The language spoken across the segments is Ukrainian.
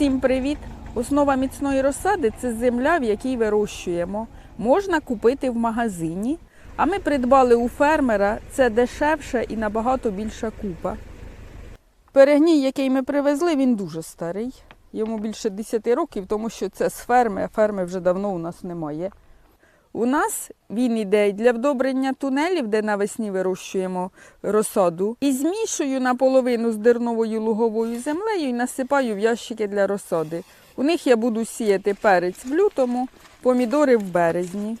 Всім привіт! Основа міцної розсади це земля, в якій вирощуємо. Можна купити в магазині, а ми придбали у фермера це дешевше і набагато більша купа. Перегній, який ми привезли, він дуже старий. Йому більше 10 років, тому що це з ферми, а ферми вже давно у нас немає. У нас він іде для вдобрення тунелів, де навесні вирощуємо розсаду, і змішую наполовину з дерновою луговою землею і насипаю в ящики для розсади. У них я буду сіяти перець в лютому, помідори в березні.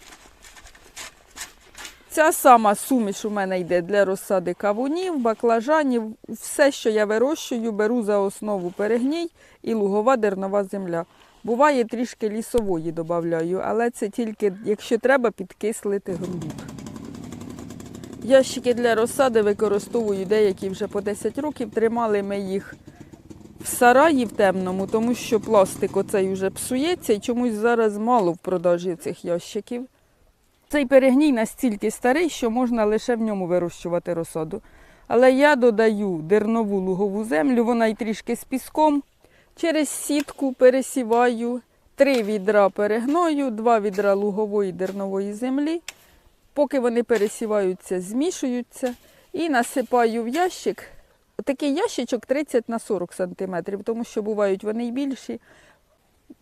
Ця сама суміш у мене йде для розсади кавунів, баклажанів. Все, що я вирощую, беру за основу перегній і лугова дернова земля. Буває трішки лісової додаю, але це тільки, якщо треба, підкислити ґрунт. Ящики для розсади використовую деякі вже по 10 років. Тримали ми їх в сараї в темному, тому що пластик оцей вже псується і чомусь зараз мало в продажі цих ящиків. Цей перегній настільки старий, що можна лише в ньому вирощувати розсаду. Але я додаю дернову лугову землю, вона й трішки з піском. Через сітку пересіваю три відра перегною, два відра лугової дернової землі. Поки вони пересіваються, змішуються і насипаю в ящик. Такий ящичок 30 на 40 см, тому що бувають вони й більші.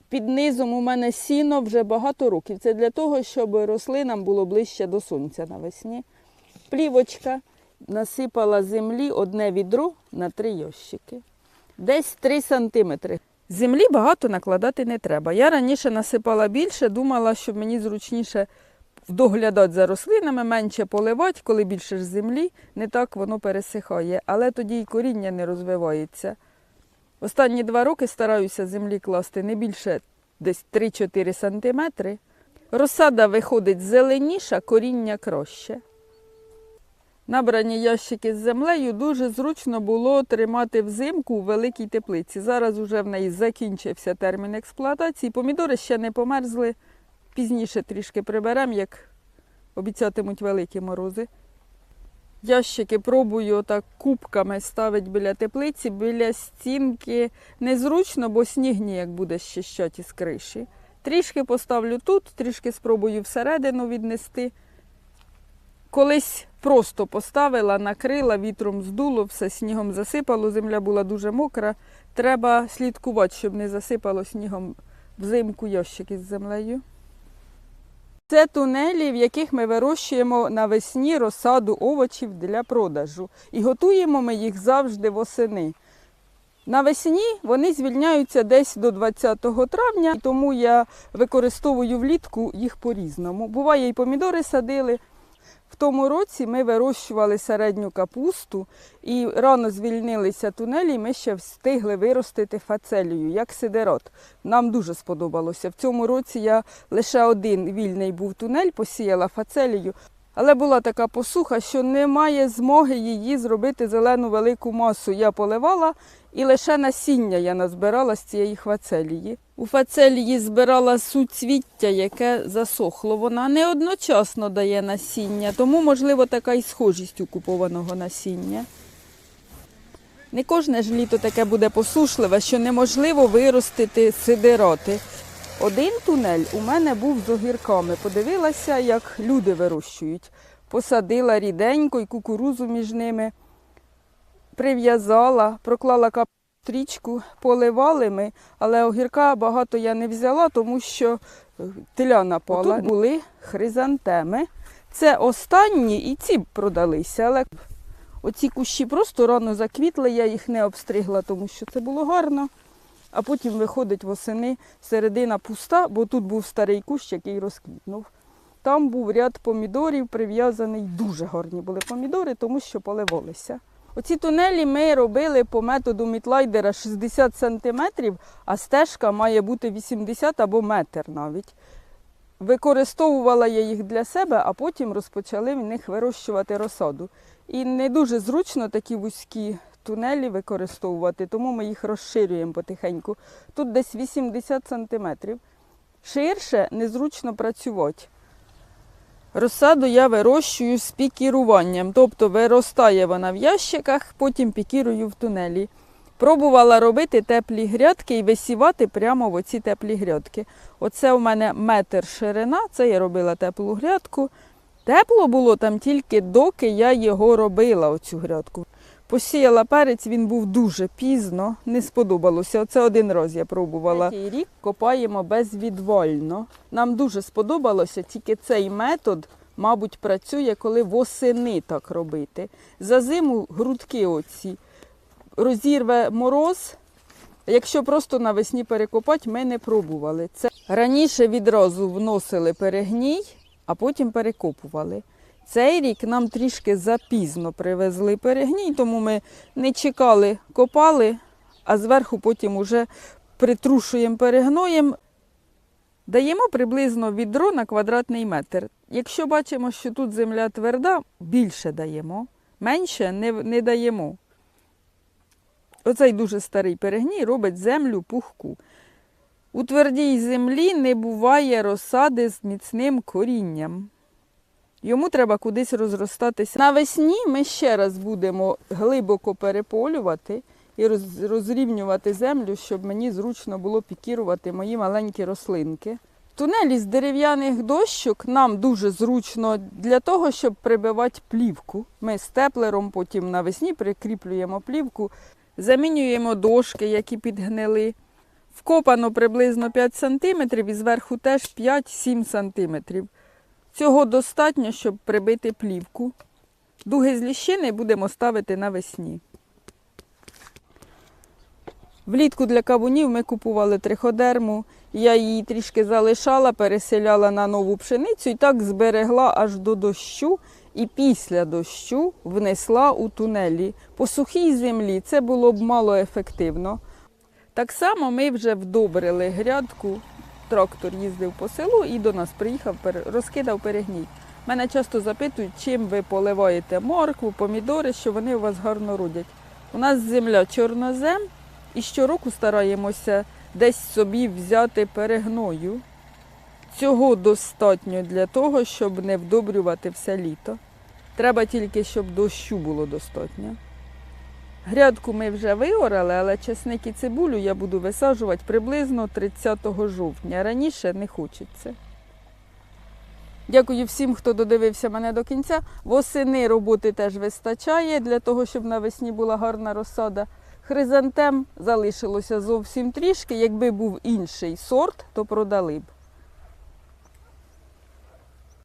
Під низом у мене сіно вже багато років. Це для того, щоб рослинам було ближче до сонця навесні. Плівочка насипала землі одне відро на три ящики. Десь 3 сантиметри. Землі багато накладати не треба. Я раніше насипала більше, думала, щоб мені зручніше доглядати за рослинами, менше поливати, коли більше ж землі, не так воно пересихає, але тоді й коріння не розвивається. Останні два роки стараюся землі класти не більше десь 3-4 сантиметри. Розсада виходить зеленіша, коріння краще. Набрані ящики з землею дуже зручно було тримати взимку у великій теплиці. Зараз вже в неї закінчився термін експлуатації. Помідори ще не померзли. Пізніше трішки приберемо, як обіцятимуть великі морози. Ящики пробую отак кубками ставити біля теплиці, біля стінки. Незручно, бо сніг ніяк буде щищати з криші. Трішки поставлю тут, трішки спробую всередину віднести. Колись просто поставила, накрила, вітром здуло, все снігом засипало, земля була дуже мокра. Треба слідкувати, щоб не засипало снігом взимку ящики з землею. Це тунелі, в яких ми вирощуємо навесні розсаду овочів для продажу. І готуємо ми їх завжди восени. Навесні вони звільняються десь до 20 травня, тому я використовую влітку їх по-різному. Буває, і помідори садили. В тому році ми вирощували середню капусту і рано звільнилися тунелі, ми ще встигли виростити фацелію, як сидерот. Нам дуже сподобалося. В цьому році я лише один вільний був тунель, посіяла фацелію. Але була така посуха, що немає змоги її зробити зелену велику масу. Я поливала і лише насіння я назбирала з цієї фацелії. У фацелії збирала суцвіття, яке засохло. Вона не одночасно дає насіння, тому, можливо, така і схожість у купованого насіння. Не кожне ж літо таке буде посушливе, що неможливо виростити сидероти. Один тунель у мене був з огірками. Подивилася, як люди вирощують. Посадила ріденько і кукурузу між ними, прив'язала, проклала капстрічку, поливали ми, але огірка багато я не взяла, тому що е, теля напала. Тут були хризантеми. Це останні і ці продалися, але оці кущі просто рано заквітли, я їх не обстригла, тому що це було гарно. А потім виходить восени середина пуста, бо тут був старий кущ, який розквітнув. Там був ряд помідорів прив'язаний, дуже гарні були помідори, тому що поливалися. Оці тунелі ми робили по методу мітлайдера 60 см, а стежка має бути 80 або метр навіть. Використовувала я їх для себе, а потім розпочали в них вирощувати розсаду. І не дуже зручно такі вузькі тунелі використовувати, тому ми їх розширюємо потихеньку. Тут десь 80 сантиметрів. Ширше незручно працювати. Розсаду я вирощую з пікіруванням, тобто виростає вона в ящиках, потім пікірую в тунелі. Пробувала робити теплі грядки і висівати прямо в оці теплі грядки. Оце у мене метр ширина, це я робила теплу грядку. Тепло було там тільки доки я його робила, оцю грядку. Посіяла перець, він був дуже пізно, не сподобалося. Оце один раз я пробувала. Третій рік копаємо безвідвольно. Нам дуже сподобалося, тільки цей метод, мабуть, працює, коли восени так робити. За зиму грудки оці розірве мороз. Якщо просто навесні перекопати, ми не пробували. Це раніше відразу вносили перегній, а потім перекопували. Цей рік нам трішки запізно привезли перегній, тому ми не чекали, копали, а зверху потім уже притрушуємо перегноєм. Даємо приблизно відро на квадратний метр. Якщо бачимо, що тут земля тверда, більше даємо, менше не, не даємо. Оцей дуже старий перегній робить землю пухку. У твердій землі не буває розсади з міцним корінням. Йому треба кудись розростатися. Навесні ми ще раз будемо глибоко переполювати і розрівнювати землю, щоб мені зручно було пікірувати мої маленькі рослинки. Тунелі з дерев'яних дощок нам дуже зручно для того, щоб прибивати плівку. Ми степлером потім навесні прикріплюємо плівку, замінюємо дошки, які підгнили. Вкопано приблизно 5 см і зверху теж 5-7 см. Цього достатньо, щоб прибити плівку. Дуги з ліщини будемо ставити навесні. Влітку для кавунів ми купували триходерму. Я її трішки залишала, переселяла на нову пшеницю і так зберегла аж до дощу. І після дощу внесла у тунелі. По сухій землі це було б мало ефективно. Так само ми вже вдобрили грядку. Трактор їздив по селу і до нас приїхав, розкидав перегній. Мене часто запитують, чим ви поливаєте моркву, помідори, що вони у вас гарно родять. У нас земля чорнозем, і щороку стараємося десь собі взяти перегною. Цього достатньо для того, щоб не вдобрювати все літо. Треба тільки, щоб дощу було достатньо. Грядку ми вже виорали, але чесник і цибулю я буду висаджувати приблизно 30 жовтня. Раніше не хочеться. Дякую всім, хто додивився мене до кінця. Восени роботи теж вистачає для того, щоб навесні була гарна розсада. Хризантем залишилося зовсім трішки. Якби був інший сорт, то продали б.